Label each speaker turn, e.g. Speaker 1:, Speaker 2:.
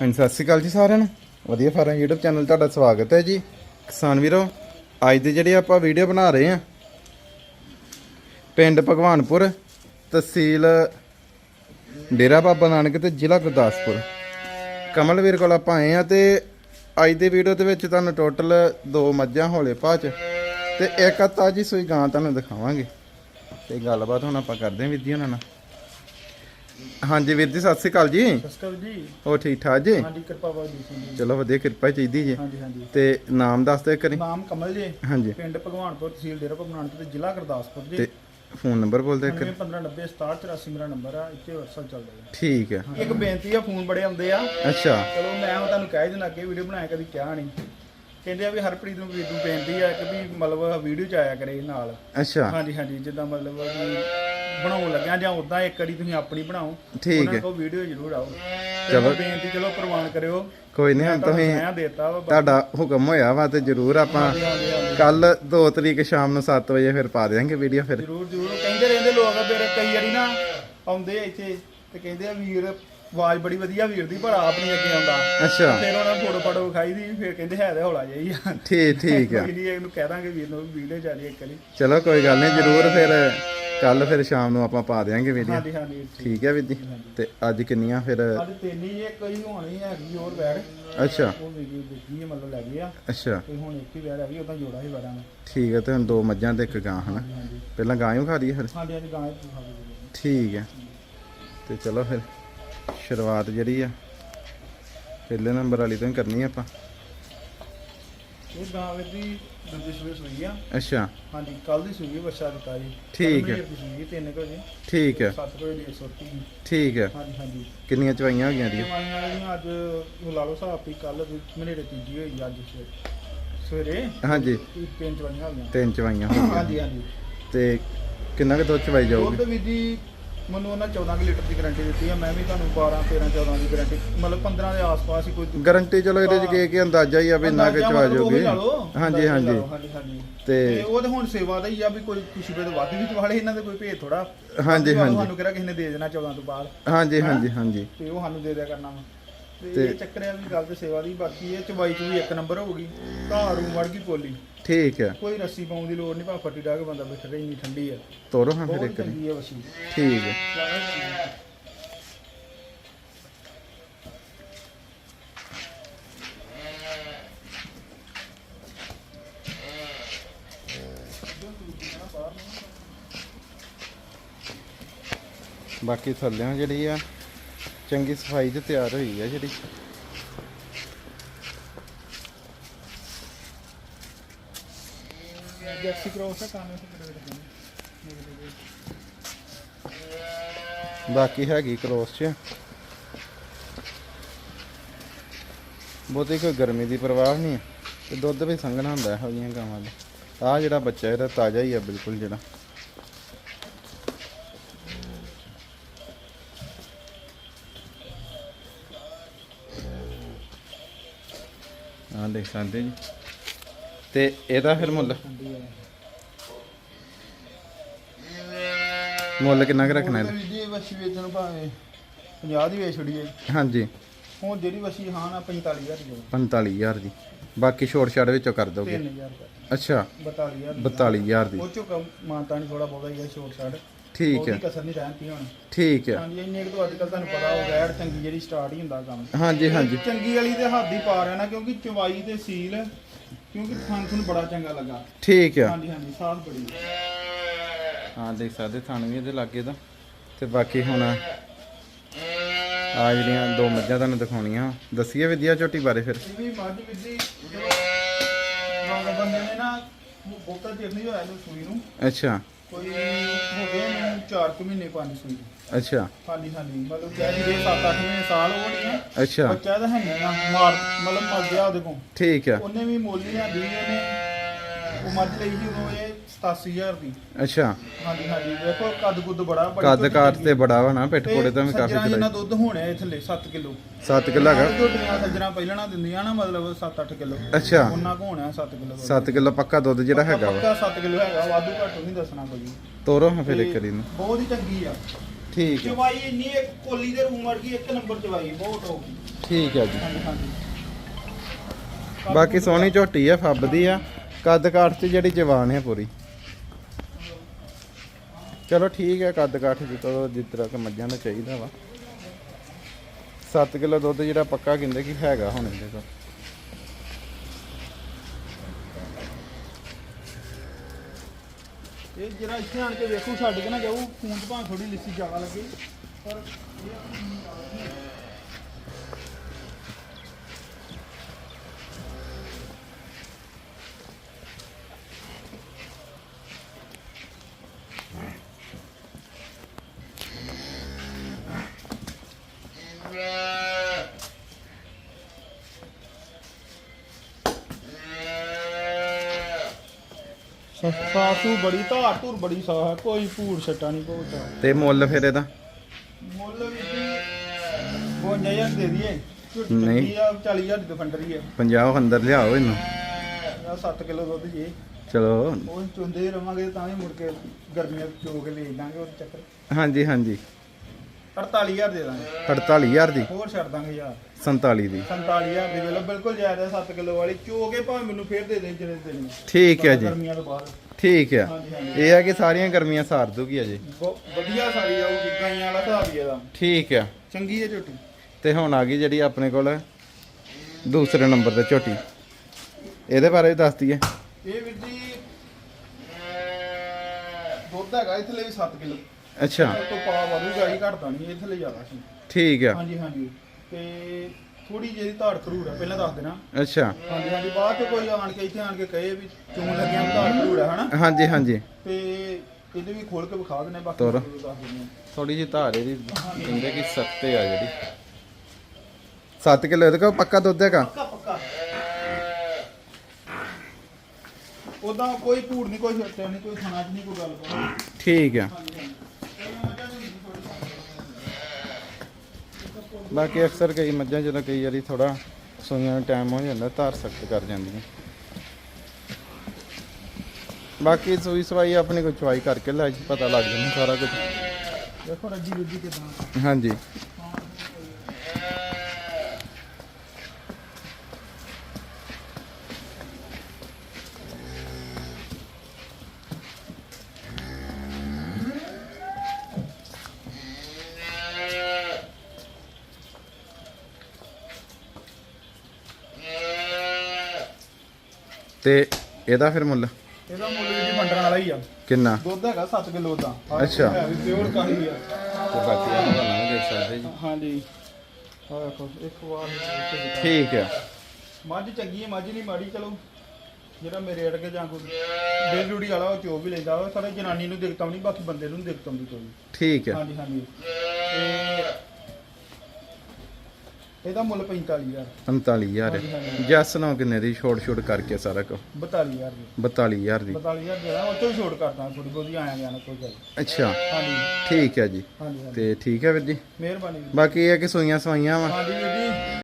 Speaker 1: ਹਾਂਜੀ, ਸਤਿ ਸ਼੍ਰੀ ਅਕਾਲ ਜੀ ਸਾਰਿਆਂ ਨੂੰ। ਵਧੀਆ ਫਾਰਮ YouTube ਚੈਨਲ ਤੁਹਾਡਾ ਸਵਾਗਤ ਹੈ ਜੀ। ਕਿਸਾਨ ਵੀਰੋ, ਅੱਜ ਦੀ ਜਿਹੜੀ ਆਪਾਂ ਵੀਡੀਓ ਬਣਾ ਰਹੇ ਹਾਂ, ਪਿੰਡ ਭਗਵਾਨਪੁਰ, ਤਹਿਸੀਲ ਡੇਰਾ ਬਾਬਾ ਨਾਨਕ ਤੇ ਜ਼ਿਲ੍ਹਾ ਗੁਰਦਾਸਪੁਰ। ਕਮਲ ਵੀਰ ਕੋਲ ਆਪਾਂ ਆਏ ਆ ਤੇ ਅੱਜ ਦੀ ਵੀਡੀਓ ਦੇ ਵਿੱਚ ਤੁਹਾਨੂੰ ਟੋਟਲ ਦੋ ਮੱਝਾਂ ਹੌਲੇ ਭਾਅ ਚ ਤੇ ਇੱਕ ਤਾਜੀ ਸੂਈ ਗਾਂ ਤੁਹਾਨੂੰ ਦਿਖਾਵਾਂਗੇ। ਤੇ ਗੱਲਬਾਤ ਹੁਣ ਆਪਾਂ ਕਰਦੇ ਹਾਂ ਵੀਰ ਜੀ ਉਹਨਾਂ ਨਾਲ। ਹਾਂਜੀ ਵੀਰ ਜੀ ਸਤਿ ਸ਼੍ਰੀ ਅਕਾਲ ਜੀ।
Speaker 2: ਸਸਕਰ ਜੀ।
Speaker 1: ਹੋ ਠੀਕ ਠਾਕ ਜੀ?
Speaker 2: ਹਾਂਜੀ ਕਿਰਪਾ ਬਾਬਾ ਜੀ
Speaker 1: ਚਲੋ ਵਧੀਆ ਕਿਰਪਾ ਹੀ ਚਾਹੀਦੀ ਜੀ।
Speaker 2: ਹਾਂਜੀ ਹਾਂਜੀ।
Speaker 1: ਤੇ ਨਾਮ ਦੱਸ ਦਿਓ ਕਰੀ
Speaker 2: ਨਾਮ ਕਮਲ ਜੀ।
Speaker 1: ਹਾਂਜੀ।
Speaker 2: ਪਿੰਡ ਭਗਵਾਨਪੁਰ ਤਹਿਸੀਲ ਡੇਰਾ ਨਾਨਕ ਤੇ ਜ਼ਿਲ੍ਹਾ ਗੁਰਦਾਸਪੁਰ ਜੀ।
Speaker 1: ਤੇ ਫੋਨ ਨੰਬਰ ਬੋਲ ਦਿਓ ਕਰੀ
Speaker 2: 1590 ਮੇਰਾ ਨੰਬਰ ਆ ਇੱਥੇ WhatsApp ਚੱਲਦਾ ਜੀ
Speaker 1: ਠੀਕ ਹੈ।
Speaker 2: ਇੱਕ ਬੇਨਤੀ ਆ ਫੋਨ ਬੜੇ ਆਉਂਦੇ ਆ।
Speaker 1: ਅੱਛਾ।
Speaker 2: ਚਲੋ ਮੈਂ ਤੁਹਾਨੂੰ ਕਹਿ ਦੇਣਾ ਅੱਗੇ ਵੀਡੀਓ ਬਣਾਇਆ ਕਦੀ ਕਿਹਾ ਨਹੀਂ। ਕਹਿੰਦੇ ਆ ਵੀ ਹਰਪ੍ਰੀਤ ਨੂੰ ਵੀਰ ਨੂੰ ਬੇਨਤੀ ਆ ਕਿ ਵੀ ਮਤਲਬ ਵੀਡੀਓ ਚ ਆਇਆ ਕਰੇ ਨਾਲ।
Speaker 1: ਅੱਛਾ।
Speaker 2: ਹਾਂਜੀ ਹਾਂਜੀ ਜਿੱਦਾਂ ਮਤਲਬ ਵੀ ਬਣਾਉਣ ਲੱਗਿਆ ਜਾਂ ਉਦਾਂ ਇੱਕ ਵਾਰੀ ਤੁਸੀਂ ਆਪਣੀ ਬਣਾਓ
Speaker 1: ਠੀਕ ਹੈ।
Speaker 2: ਕੋਲ ਵੀਡੀਓ ਜ਼ਰੂਰ ਆਓ।
Speaker 1: ਚਲੋ।
Speaker 2: ਬੇਨਤੀ ਚਲੋ ਪ੍ਰਵਾਨ ਕਰਿਓ।
Speaker 1: ਕੋਈ ਨਹੀਂ ਹੁਣ ਤੁਸੀਂ ਤੁਹਾਡਾ ਹੁਕਮ ਹੋਇਆ ਵਾ ਤੇ ਜਰੂਰ ਆਪਾਂ ਕੱਲ 2 ਤਰੀਕ ਸ਼ਾਮ ਨੂੰ 7 ਵਜੇ ਫਿਰ ਪਾ ਦੇਵਾਂਗੇ ਵੀਡੀਓ ਫਿਰ।
Speaker 2: ਜ਼ਰੂਰ ਜ਼ਰੂਰ। ਕਹਿੰਦੇ ਰਹਿੰਦੇ ਲੋਕ ਫਿਰ ਕਈ ਵਾਰੀ ਨਾ ਆਉਂਦੇ ਇੱਥੇ ਤੇ ਕਹਿੰਦੇ ਆ ਵੀਰ ਆਵਾਜ਼ ਬੜੀ ਵਧੀਆ ਵੀਰ ਦੀ ਪਰ ਆਪ ਨਹੀਂ ਅੱਗੇ ਆਉਂਦਾ।
Speaker 1: ਅੱਛਾ।
Speaker 2: ਫਿਰ ਉਹਨਾਂ ਨੂੰ ਫੋਟੋ ਫੋਟੋ ਵਿਖਾਈ ਦੀ ਫਿਰ ਕਹਿੰਦੇ ਹੈ ਤੇ ਹੌਲਾ ਜਾਈ ਆ।
Speaker 1: ਠੀਕ ਠੀਕ ਆ।
Speaker 2: ਕੋਈ ਨਹੀਂ ਇਹਨੂੰ ਕਹਿ ਦਾਂਗੇ ਵੀਰ ਨੂੰ ਵੀਡੀਓ ਚਾਲੀ ਇੱਕ ਵਾਰੀ।
Speaker 1: ਚਲੋ ਕੋਈ ਗੱਲ ਨਹੀਂ ਜਰੂਰ ਫਿਰ ਕੱਲ ਫਿਰ ਸ਼ਾਮ ਨੂੰ ਆਪਾਂ ਪਾ ਦੇਵਾਂਗੇ ਵੀਡੀਓ।
Speaker 2: ਹਾਂਜੀ ਹਾਂਜੀ
Speaker 1: ਠੀਕ। ਹੈ ਵੀਰ ਜੀ ਤੇ ਅੱਜ ਕਿੰਨੀਆਂ ਫਿਰ?
Speaker 2: ਅੱਜ ਤਿੰਨ ਹੀ ਇੱਕ ਹੀ ਹੋਣੀ ਹੈਗੀ ਹੋਰ ਵੈਰ
Speaker 1: ਅੱਛਾ।
Speaker 2: ਉਹ ਵੀਡੀਓ ਦੇਖੀ ਹੈ ਮਤਲਬ ਲੈ ਗਏ ਆ।
Speaker 1: ਅੱਛਾ।
Speaker 2: ਤੇ ਹੁਣ ਇੱਕ ਹੀ ਵੈਰ ਹੈਗੀ ਉਹ ਤਾਂ ਜੋੜਾ ਹੀ ਦਾ
Speaker 1: ਠੀਕ ਹੈ ਤੇ ਹੁਣ ਦੋ ਮੱਝਾਂ ਤੇ ਇੱਕ ਗਾਂ ਹਨਾ? ਪਹਿਲਾਂ ਗਾਂ ਹੀ ਖਾ ਦਈਏ ਫਿਰ?
Speaker 2: ਹਾਂਜੀ ਅੱਜ ਗਾਂ ਹੀ ਖਾ ਦੇ
Speaker 1: ਠੀਕ ਹੈ ਤੇ ਚਲੋ ਫਿਰ। ਸ਼ੁਰੂਆਤ ਜਿਹੜੀ ਆ ਪਹਿਲੇ ਨੰਬਰ ਵਾਲੀ ਤੋਂ ਹੀ ਕਰਨੀ ਆ ਆਪਾਂ।
Speaker 2: ਇਹ ਗਾਂ ਦੀ ਦੂਜੀ ਸੂਈ ਸੂਈ ਆ।
Speaker 1: ਅੱਛਾ।
Speaker 2: ਹਾਂਜੀ ਕੱਲ ਦੀ ਸੂਈ ਬੱਚਾ ਦਿੱਤਾ ਜੀ।
Speaker 1: ਠੀਕ ਹੈ।
Speaker 2: ਸੂਈ ਤਿੰਨ ਕੁ ਵਜੇ।
Speaker 1: ਠੀਕ ਹੈ
Speaker 2: 7 ਵਜੇ ਦੀ ਸੋਤੀ
Speaker 1: ਠੀਕ ਹੈ
Speaker 2: ਹਾਂਜੀ ਹਾਂਜੀ।
Speaker 1: ਕਿੰਨੀਆਂ ਚਵਾਈਆਂ ਹੋ ਗਈਆਂ ਦੀਆਂ
Speaker 2: ਜਮਾਈਆਂ ਵਾਲੀਆਂ ਅੱਜ ਉਹ ਲਾ ਲਓ ਹਿਸਾਬ ਵੀ ਕੱਲ ਮਹੀਨੇ ਤੀਜੀ ਹੋਈ ਅੱਜ ਸਵੇਰੇ। ਸਵੇਰੇ
Speaker 1: ਹਾਂਜੀ।
Speaker 2: ਇਹ ਤਿੰਨ ਚਵਾਈਆਂ ਹੋ ਗਈਆਂ।
Speaker 1: ਤਿੰਨ ਚਵਾਈਆਂ ਹੋ ਗਈਆਂ।
Speaker 2: ਹਾਂਜੀ ਹਾਂਜੀ।
Speaker 1: ਤੇ ਕਿੰਨਾ ਕੁ ਦੁੱਧ ਚਵਾਈ ਜਾਊਗੀ?
Speaker 2: ਦੁੱਧ ਵੀ ਜੀ ਮੈਨੂੰ ਉਹਨਾਂ 14 ਕੁ ਲੀਟਰ ਦੀ ਗਾਰੰਟੀ ਦਿੱਤੀ ਆ ਮੈਂ ਵੀ ਤੁਹਾਨੂੰ 12 13 14 ਦੀ ਗਾਰੰਟੀ ਮਤਲਬ 15 ਦੇ ਆਸ-ਪਾਸ ਹੀ ਕੋਈ
Speaker 1: ਗਾਰੰਟੀ ਚਲੋ ਇਹਦੇ ਚ ਕੀ ਕੀ ਅੰਦਾਜ਼ਾ ਹੀ ਆ ਵੀ ਇੰਨਾ ਕੁ ਚਵਾ
Speaker 2: ਲਾ ਲਓ,
Speaker 1: ਹਾਂਜੀ
Speaker 2: ਲਾ
Speaker 1: ਹਾਂਜੀ। ਤੇ
Speaker 2: ਉਹ ਤੇ ਹੁਣ ਸੇਵਾ ਦਾ ਹੀ ਆ ਵੀ ਕੋਈ ਖੁਸ਼ੀ ਵੇ ਤੋਂ ਵੱਧ ਵੀ ਚਵਾਲੇ ਇਹਨਾਂ ਦੇ ਕੋਈ ਭੇਦ ਥੋੜਾ
Speaker 1: ਹਾਂਜੀ ਹਾਂਜੀ।
Speaker 2: ਸਾਨੂੰ ਕਿਹੜਾ ਕਿਸੇ ਨੇ ਦੇ ਦੇਣਾ 14 ਤੋਂ ਬਾਅਦ।
Speaker 1: ਹਾਂਜੀ ਹਾਂਜੀ ਹਾਂਜੀ।
Speaker 2: ਤੇ ਉਹ ਸਾਨੂੰ ਦੇ ਦਿਆ ਕਰਨਾ ਵਾ। ਤੇ ਇਹ ਚੱਕਰ ਆ ਵੀ ਗੱਲ ਤੇ ਸੇਵਾ ਦੀ ਬਾਕੀ ਇਹ ਚਵਾਈ ਚ ਵੀ ਇੱਕ ਨੰਬਰ ਹੋਊਗੀ ਘਾਰੂ ਵੜ ਗਈ ਪੋਲੀ
Speaker 1: ਠੀਕ ਹੈ।
Speaker 2: ਕੋਈ ਰੱਸੀ ਪਾਉਣ ਦੀ ਲੋੜ ਨਹੀਂ ਭਾ ਫੱਟੀ ਡਾ ਕੇ ਬੰਦਾ ਬੈਠ ਰਿਹਾ ਠੰਡੀ ਆ।
Speaker 1: ਤੋਰੋ ਹਾਂ ਫਿਰ
Speaker 2: ਬਹੁਤ
Speaker 1: ਇੱਕ ਵਾਰੀ।
Speaker 2: ਚੰਗੀ ਆ ਵਸੀ
Speaker 1: ਠੀਕ ਹੈ। ਬਾਕੀ ਥੱਲਿਆਂ ਜਿਹੜੀ ਆ ਚੰਗੀ ਸਫ਼ਾਈ ਤੇ ਤਿਆਰ ਹੋਈ ਆ ਜਿਹੜੀ।
Speaker 2: ਜੈਕਸੀ ਕ੍ਰੋਸ ਆ ਕਾਨੇ ਸੇ
Speaker 1: ਬਾਕੀ ਹੈਗੀ ਕ੍ਰੋਸ ਚ। ਬਹੁਤੀ ਕੋਈ ਗਰਮੀ ਦੀ ਪਰਵਾਹ ਨਹੀਂ ਹੈ ਤੇ ਦੁੱਧ ਵੀ ਸੰਘਣਾ ਹੁੰਦਾ ਇਹੋ ਜਿਹੀਆਂ ਗਾਵਾਂ ਦਾ। ਆ ਜਿਹੜਾ ਬੱਚਾ ਇਹਦਾ ਤਾਜ਼ਾ ਹੀ ਆ ਬਿਲਕੁਲ ਜਿਹੜਾ। ਆ ਦੇਖ ਸਕਦੇ ਜੀ। ਤੇ ਇਹਦਾ ਫਿਰ ਮੁੱਲ? ਮੁੱਲ ਕਿੰਨਾ ਕੁ ਰੱਖਣਾ ਇਹਦਾ?
Speaker 2: ਜੀ ਵਸੀ ਵੇਚਣ ਭਾਵੇਂ 50 ਦੀ ਵੇਚ ਛੜੀਏ
Speaker 1: ਹਾਂਜੀ।
Speaker 2: ਹੁਣ ਜਿਹੜੀ ਵਸੀ ਹਾਂ ਨਾ 45000 ਦੀ।
Speaker 1: 45000 ਦੀ। ਬਾਕੀ ਛੋਟ ਛਾੜ ਵਿੱਚੋਂ ਕਰ ਦੋਗੇ?
Speaker 2: 3000 ਰੁਪਏ
Speaker 1: ਅੱਛਾ।
Speaker 2: 42000
Speaker 1: 42000 ਦੀ।
Speaker 2: ਉਹ ਚੋਂ ਮਾਨਤਾ ਨਹੀਂ ਥੋੜਾ ਬਹੁਤਾ ਹੀ ਹੈ ਸ਼ੋਰਟ ਸ਼ਾਟ
Speaker 1: ਠੀਕ ਹੈ।
Speaker 2: ਕਸਰ ਨਹੀਂ ਰਹਿੰਦੀ ਹੁਣ।
Speaker 1: ਠੀਕ ਹੈ।
Speaker 2: ਹਾਂਜੀ ਇੰਨੇ ਤੋਂ ਅੱਜ ਕੱਲ ਤੁਹਾਨੂੰ ਪਤਾ ਹੋ ਗਿਆ ਚੰਗੀ ਜਿਹੜੀ ਸਟਾਰਟ ਹੀ ਹੁੰਦਾ ਕੰਮ।
Speaker 1: ਹਾਂਜੀ ਹਾਂਜੀ।
Speaker 2: ਚੰਗੀ ਵਾਲੀ ਤੇ ਹੱਥ ਹੀ ਪਾ ਰਹਿਣਾ ਕਿਉਂਕਿ ਚਵਾਈ ਤੇ ਸੀਲ ਕਿਉਂਕਿ ਥਣ ਤੁਹਾਨੂੰ ਬੜਾ ਚੰਗਾ ਲੱਗਾ।
Speaker 1: ਠੀਕ ਹੈ
Speaker 2: ਹਾਂਜੀ ਹਾਂਜੀ ਸਾਫ਼ ਬੜੀ
Speaker 1: ਹਾਂ ਦੇਖ ਸਕਦੇ ਥਣ ਵੀ ਇਹਦੇ ਲਾਗੇ ਦਾ ਤੇ ਬਾਕੀ ਹੁਣ ਆ ਜਿਹੜੀਆਂ ਦੋ ਮੱਝਾਂ ਤੁਹਾਨੂੰ ਦਿਖਾਉਣੀਆਂ। ਦੱਸੀਏ ਵਿਦਿਆ ਝੋਟੀ ਬਾਰੇ ਫਿਰ।
Speaker 2: ਇਹ ਵੀ ਮੱਝ ਵਿੱਧੀ ਜਦੋਂ ਬੰਦੇ ਨੇ ਨਾ ਬਹੁਤਾ ਚਿਰ ਨਹੀਂ ਹੋਇਆ ਇਹਨੂੰ ਸੂਈ ਨੂੰ।
Speaker 1: ਅੱਛਾ।
Speaker 2: ਕੋਈ ਹੋ ਗਏ ਮੈਨੂੰ 4 ਕੁ ਮਹੀਨੇ ਪੰਜ ਸੂਈ ਨੂੰ।
Speaker 1: ਅੱਛਾ।
Speaker 2: ਹਾਂਜੀ ਹਾਂਜੀ। ਮਤਲਬ ਕਹਿ ਜੀ 7-8 ਮਹੀਨੇ ਸਾਲ ਹੋ ਗਏ ਆ।
Speaker 1: ਅੱਛਾ।
Speaker 2: ਬੱਚਾ ਤਾਂ ਹੈ ਨਹੀਂ ਆ ਮਾਰ ਮਤਲਬ ਮਰ ਗਿਆ ਉਹਦੇ ਕੋਲ।
Speaker 1: ਠੀਕ ਹੈ
Speaker 2: ਉਹਨੇ ਵੀ ਮੋਲੀ ਆਂਦੀ ਉਹਨੇ। ਉਹ ਮੱਝ ਲਈ ਸੀ ਉਦੋਂ ਇਹ 87000 ਦੀ।
Speaker 1: ਅੱਛਾ।
Speaker 2: ਹਾਂਜੀ ਹਾਂਜੀ। ਵੇਖੋ ਕੱਦ ਕੁੱਦ ਬੜਾ ਬੜੀ
Speaker 1: ਕੱਦ
Speaker 2: ਚੰਗੀ।
Speaker 1: ਤੇ ਬੜਾ ਵਾ ਨਾ ਪਿੱਠ ਕੋੜੇ ਤਾਂ ਵੀ ਕਾਫੀ ਚੜਾਈ
Speaker 2: ਦੁੱਧ ਹੋਣਾ ਇਹ ਥੱਲੇ 7 ਕਿਲੋ।
Speaker 1: 7 ਕਿਲੋ ਹੈਗਾ?
Speaker 2: ਝੋਟੀਆਂ ਸੱਜਰਾਂ ਪਹਿਲਣਾ ਦਿੰਦੀਆਂ ਨਾ ਮਤਲਬ 7-8 ਕਿਲੋ।
Speaker 1: ਅੱਛਾ।
Speaker 2: ਉਹਨਾਂ ਕੋ ਹੋਣਾ 7 ਕਿਲੋ
Speaker 1: 7 ਕਿਲੋ ਪੱਕਾ ਦੁੱਧ ਜਿਹੜਾ ਹੈਗਾ ਵਾ।
Speaker 2: ਪੱਕਾ 7 ਕਿਲੋ ਹੈਗਾ ਵਾਧੂ ਘੱਟ ਨਹੀਂ ਦੱਸਣਾ ਕੋਈ।
Speaker 1: ਤੋਰੋ ਹਾਂ ਫਿਰ ਇੱਕ
Speaker 2: ਤੇ
Speaker 1: ਵਾਰੀ ਨੂੰ
Speaker 2: ਬਹੁਤ ਹੀ ਚੰਗੀ ਆ।
Speaker 1: ਠੀਕ ਹੈ।
Speaker 2: ਚਵਾਈ ਇੰਨੀ ਇੱਕ ਕੋਲੀ ਦੇ ਰੂਮ ਵਰਗੀ ਇੱਕ ਨੰਬਰ ਚਵਾਈ ਬਹੁਤ ਹੋ ਗਈ।
Speaker 1: ਠੀਕ ਹੈ ਜੀ।
Speaker 2: ਹਾਂਜੀ ਹਾਂਜੀ।
Speaker 1: ਬਾਕੀ ਸੋਹਣੀ ਝੋਟੀ ਆ ਫੱਬਦੀ ਆ। ਕੱਦ ਕਾਠ ਤੇ ਜਿਹੜੀ ਜਵਾਨ ਹੈ ਪੂਰੀ। ਚਲੋ ਠੀਕ ਹੈ ਕੱਦ ਕਾਠ ਜਿੱਤੋਂ ਜਿਸ ਤਰ੍ਹਾਂ ਕਿ ਮੱਝਾਂ ਦਾ ਚਾਹੀਦਾ ਵਾ। 7 ਕਿਲੋ ਦੁੱਧ ਜਿਹੜਾ ਪੱਕਾ ਕਹਿੰਦੇ ਕਿ ਹੈਗਾ ਹੁਣ ਇਹਦੇ ਕੋਲ।
Speaker 2: ਇਹ ਜਿਹੜਾ ਇੱਥੇ ਆਣ ਕੇ ਵੇਖੂ, ਛੱਡ ਕੇ ਨਾ ਜਾਊ ਖੂਨ ਚ ਭਾਂ ਥੋੜੀ ਲਿੱਸੀ ਜ਼ਿਆਦਾ ਲੱਗੇ। ਪਰ ਸਾਸੂ ਬੜੀ ਧਾਰ ਧੂਰ ਬੜੀ ਸਾਹ ਹੈ ਕੋਈ ਭੂੜ ਛੱਟਾ ਨਹੀਂ ਕੋਤਾ
Speaker 1: ਤੇ ਮੁੱਲ ਫਿਰ ਇਹਦਾ?
Speaker 2: ਮੁੱਲ ਵੀ ਜੀ 55000 ਦੇ ਦਈਏ।
Speaker 1: ਨਹੀਂ।
Speaker 2: ਚੱਕੀ ਆ 40000 ਦੀ ਫੰਡਰੀ ਆ
Speaker 1: 50 ਅੰਦਰ ਲਿਆਓ ਇਹਨੂੰ।
Speaker 2: ਆ 7 ਕਿਲੋ ਦੁੱਧ ਜੇ।
Speaker 1: ਚਲੋ।
Speaker 2: ਉਹ ਚੁੰਦੇ ਹੀ ਰਵਾਂਗੇ ਤਾਂ ਵੀ ਮੁੜ ਕੇ ਗਰਮੀਆਂ ਚ ਕੇ ਵੇਚ ਦਾਂਗੇ ਉਹ ਚੱਕਰ।
Speaker 1: ਹਾਂਜੀ ਹਾਂਜੀ।
Speaker 2: 48000 ਦੇ ਦਾਂਗੇ।
Speaker 1: 48000 ਦੀ?
Speaker 2: ਹੋਰ ਛੱਡ ਦਾਂਗੇ ਯਾਰ।
Speaker 1: 47 ਦੀ।
Speaker 2: 47000 ਦੀ ਵੇਲੇ ਬਿਲਕੁਲ ਜਾਇਜ਼ ਹੈ 7 ਕਿਲੋ ਵਾਲੀ। ਚੋ ਕੇ ਭਾਵੇਂ ਮੈਨੂੰ ਫੇਰ ਦੇ ਦੇ ਜਿਹੜੇ ਦੇਣੀ
Speaker 1: ਠੀਕ ਹੈ ਜੀ।
Speaker 2: ਗਰਮੀਆਂ ਤੋਂ ਬਾਅਦ।
Speaker 1: ਠੀਕ
Speaker 2: ਹਾਂਜੀ
Speaker 1: ਇਹ ਆ ਕਿ ਸਾਰੀਆਂ ਗਰਮੀਆਂ ਸਾਰ ਦੂਗੀ ਅਜੇ।
Speaker 2: ਵਧੀਆ ਸਾਰੀ ਆਊਗੀ ਗਾਈਆਂ ਵਾਲਾ ਹਿਸਾਬ ਹੀ ਇਹਦਾ।
Speaker 1: ਠੀਕ ਹੈ।
Speaker 2: ਚੰਗੀ ਹੈ ਝੋਟੀ।
Speaker 1: ਤੇ ਹੁਣ ਆ ਗਈ ਜਿਹੜੀ ਆਪਣੇ ਕੋਲ ਦੂਸਰੇ ਨੰਬਰ ਤੇ ਝੋਟੀ। ਇਹਦੇ ਬਾਰੇ ਵੀ ਦੱਸ ਦਈਏ।
Speaker 2: ਇਹ ਵੀਰ ਜੀ ਦੁੱਧ ਹੈਗਾ ਇੱਥੇ ਲਈ 7 ਕਿਲੋ।
Speaker 1: ਅੱਛਾ।
Speaker 2: ਤੋਂ ਪਾ ਵਧੂਗਾ ਹੀ ਘਟਦਾ ਨਹੀਂ ਇੱਥੇ ਲਈ ਜ਼ਿਆਦਾ ਸੀ।
Speaker 1: ਠੀਕ ਆ।
Speaker 2: ਹਾਂਜੀ ਹਾਂਜੀ। ਤੇ ਥੋੜੀ ਜਿਹੀ ਧਾੜ ਕਰੂੜ ਹੈ ਪਹਿਲਾਂ ਦੱਸ ਦੇਣਾ।
Speaker 1: ਅੱਛਾ।
Speaker 2: ਹਾਂਜੀ ਹਾਂਜੀ ਬਾਅਦ ਚ ਕੋਈ ਆਣ ਕੇ ਇੱਥੇ ਆਣ ਕੇ ਕਹੇ ਵੀ ਚੂਨ ਲੱਗਿਆ ਧਾੜ ਕਰੂੜ ਹੈ ਹਨਾ?
Speaker 1: ਹਾਂਜੀ ਹਾਂਜੀ।
Speaker 2: ਤੇ ਇਹਦੇ ਵੀ ਖੋਲ ਕੇ ਵਿਖਾ ਦਿੰਦੇ ਬਾਕੀ
Speaker 1: ਤੋਰ।
Speaker 2: ਤੁਹਾਨੂੰ ਦੱਸ ਦਿੰਦੇ ਹਾਂ।
Speaker 1: ਥੋੜੀ ਜਿਹੀ ਧਾਰ ਇਹਦੀ ਕਹਿੰਦੇ ਕਿ ਸਖਤੇ ਆ ਜਿਹੜੀ। 7 ਕਿਲੋ ਇਹਦੇ ਕੋਲ ਪੱਕਾ ਦੁੱਧ ਹੈਗਾ?
Speaker 2: ਪੱਕਾ ਪੱਕਾ। ਉਦਾਂ ਕੋਈ ਭੂੜ ਨਹੀਂ ਕੋਈ ਛੱਟਿਆ ਨਹੀਂ ਕੋਈ ਖਾਣਾ ਚ ਨਹੀਂ ਕੋਈ ਗੱਲ ਬਾਤ
Speaker 1: ਠੀਕ ਆ।
Speaker 2: ਹਾਂਜੀ ਹਾਂਜੀ।
Speaker 1: ਬਾਕੀ ਅਕਸਰ ਕਈ ਮੱਝਾਂ ਜਦੋਂ ਕਈ ਵਾਰੀ ਥੋੜਾ ਸੂਈਆਂ ਨੂੰ ਟਾਈਮ ਹੋ ਜਾਂਦਾ ਧਾਰ ਸਖਤ ਕਰ ਜਾਂਦੀਆਂ। ਬਾਕੀ ਸੂਈ ਸਵਾਈ ਆਪਣੀ ਕੋਈ ਚਵਾਈ ਕਰਕੇ ਲੈ ਜੀ ਪਤਾ ਲੱਗ ਜਾਂਦਾ ਸਾਰਾ ਕੁਝ
Speaker 2: ਦੇਖੋ ਰੱਜੀ ਰੁੱਜੀ ਕਿਦਾਂ?
Speaker 1: ਹਾਂਜੀ। ਤੇ ਇਹਦਾ ਫਿਰ ਮੁੱਲ?
Speaker 2: ਇਹਦਾ ਮੁੱਲ ਵੀ ਮੰਡਣ ਵਾਲਾ ਹੀ ਆ।
Speaker 1: ਕਿੰਨਾ?
Speaker 2: ਦੁੱਧ ਹੈਗਾ 7 ਕਿਲੋ ਦਾ
Speaker 1: ਅੱਛਾ।
Speaker 2: ਪਿਓਰ ਕਾਹੀ ਆ।
Speaker 1: ਤੇ ਬਾਕੀ ਆ ਹਵਾਲਾ ਵੀ ਦੇਖ ਸਕਦੇ ਜੀ।
Speaker 2: ਹਾਂਜੀ। ਆਹ ਦੇਖੋ ਇੱਕ ਵਾਰ
Speaker 1: ਠੀਕ ਹੈ
Speaker 2: ਮੱਝ ਚੰਗੀ ਹੈ ਮੱਝ ਨਹੀਂ ਮਾੜੀ ਚਲੋ। ਜਿਹੜਾ ਮੇਰੇ ਅੜਕੇ ਜਾਂ ਕੋਈ ਡੇਲੀ ਡਿਊਟੀ ਵਾਲਾ ਉਹ ਚੋ ਵੀ ਲੈਂਦਾ ਉਹ ਸਾਰੇ ਜਨਾਨੀ ਨੂੰ ਦਿੱਕਤ ਨਹੀਂ ਬਾਕੀ ਬੰਦੇ ਨੂੰ ਦਿੱਕਤ ਆਉਂਦੀ ਕੋਈ।
Speaker 1: ਠੀਕ ਹੈ
Speaker 2: ਹਾਂਜੀ ਹਾਂਜੀ। ਤੇ ਇਹਦਾ ਮੁੱਲ 45000
Speaker 1: 45000
Speaker 2: ਹਾਂਜੀ, ਹਾਂਜੀ।
Speaker 1: ਜੈਸ ਨਾ ਕਿੰਨੇ ਦੀ ਛੋੜ ਛੋੜ ਕਰਕੇ ਸਾਰਾ ਕੁਝ
Speaker 2: 42000 ਦੀ।
Speaker 1: 42000 ਦੀ।
Speaker 2: 42000 ਜਿਹੜਾ ਉਹ ਤੋਂ ਵੀ ਛੋਟ ਕਰਦਾ ਥੋੜੀ ਬਹੁਤੀ ਆਇਆ ਗਿਆ ਨਾ ਕੋਈ ਗੱਲ।
Speaker 1: ਅੱਛਾ।
Speaker 2: ਹਾਂਜੀ।
Speaker 1: ਠੀਕ ਹੈ ਜੀ। ਤੇ ਠੀਕ ਹੈ ਵੀਰ ਜੀ।
Speaker 2: ਮਿਹਰਬਾਨੀ
Speaker 1: ਬਾਕੀ ਇਹ ਹੈ ਕਿ ਸੂਈਆਂ ਸਵਾਈਆਂ ਵਾ।
Speaker 2: ਹਾਂਜੀ ਵੀਰ ਜੀ।